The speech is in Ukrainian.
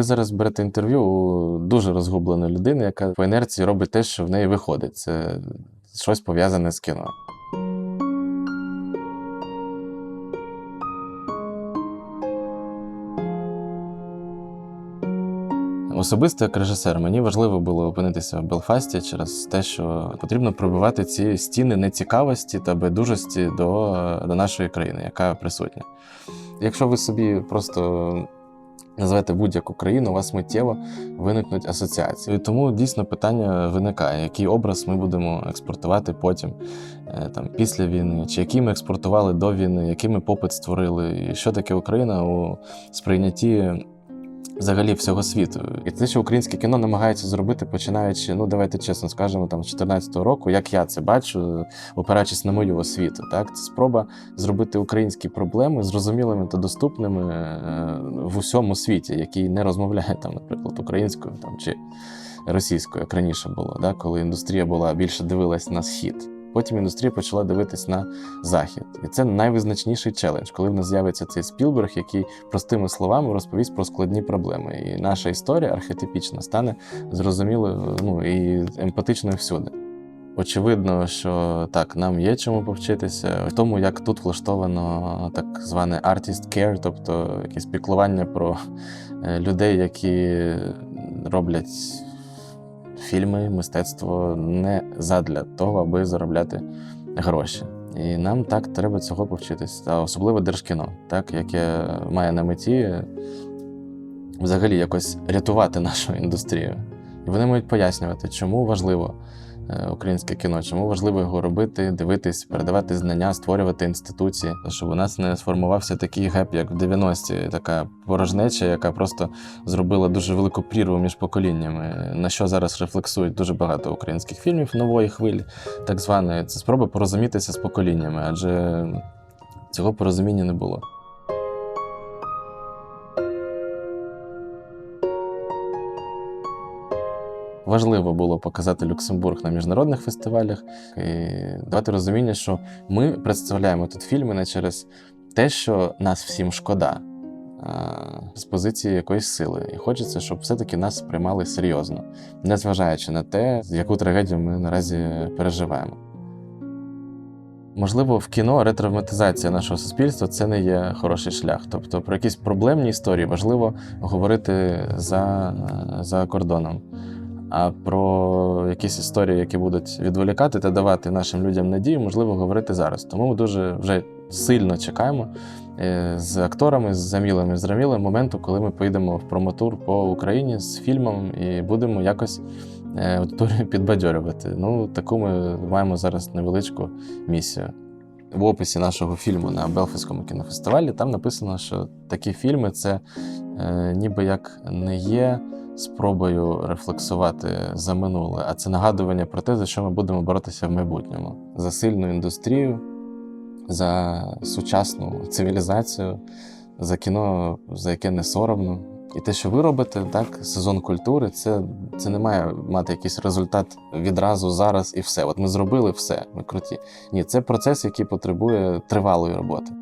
Ви зараз берете інтерв'ю у дуже розгубленої людини, яка по інерції робить те, що в неї виходить. Це щось пов'язане з кіно. Особисто як режисер мені важливо було опинитися в Белфасті через те, що потрібно пробивати ці стіни нецікавості та байдужості до, до нашої країни, яка присутня. Якщо ви собі просто назвете будь-яку країну, у вас миттєво виникнуть асоціації. І тому дійсно питання виникає, який образ ми будемо експортувати потім, е, там, після війни, чи який ми експортували до війни, який ми попит створили, і що таке Україна у сприйнятті взагалі всього світу. І те, що українське кіно намагається зробити, починаючи, ну давайте чесно скажемо, там з 2014 року, як я це бачу, опираючись на мою освіту. Так, це спроба зробити українські проблеми зрозумілими та доступними е, в усьому світі, який не розмовляє там, наприклад, українською там чи російською, як раніше було, да, коли індустрія була більше дивилась на схід. Потім індустрія почала дивитись на захід, і це найвизначніший челендж, коли в нас з'явиться цей Спілберг, який простими словами розповість про складні проблеми. І наша історія архетипічна стане зрозумілою ну і емпатичною всюди. Очевидно, що так, нам є чому повчитися в тому, як тут влаштовано так зване artist care, тобто якесь піклування про е, людей, які роблять фільми, мистецтво не задля того, аби заробляти гроші. І нам так треба цього повчитись, а особливо держкіно, так яке має на меті взагалі якось рятувати нашу індустрію. І вони мають пояснювати, чому важливо українське кіно, чому важливо його робити, дивитись, передавати знання, створювати інституції, щоб у нас не сформувався такий геп, як в 90-ті, така порожнеча, яка просто зробила дуже велику прірву між поколіннями, на що зараз рефлексують дуже багато українських фільмів нової хвилі, так званої. Це спроба порозумітися з поколіннями, адже цього порозуміння не було. Важливо було показати Люксембург на міжнародних фестивалях і давати розуміння, що ми представляємо тут фільми не через те, що нас всім шкода, з позиції якоїсь сили. І хочеться, щоб все-таки нас сприймали серйозно, незважаючи на те, яку трагедію ми наразі переживаємо. Можливо, в кіно ретравматизація нашого суспільства це не є хороший шлях. Тобто про якісь проблемні історії важливо говорити за, за кордоном. А про якісь історії, які будуть відволікати та давати нашим людям надію, можливо говорити зараз. Тому ми дуже вже сильно чекаємо е, з акторами, з замілими, з рамілем моменту, коли ми поїдемо в промотур по Україні з фільмом і будемо якось е, аудиторію підбадьорювати. Ну, таку ми маємо зараз невеличку місію. В описі нашого фільму на Белфастському кінофестивалі там написано, що такі фільми це е, ніби як не є спробою рефлексувати за минуле, а це нагадування про те, за що ми будемо боротися в майбутньому: за сильну індустрію, за сучасну цивілізацію, за кіно, за яке не соромно. І те, що ви робите, так, сезон культури, це, це не має мати якийсь результат відразу зараз і все. От ми зробили все, ми круті. Ні, це процес, який потребує тривалої роботи.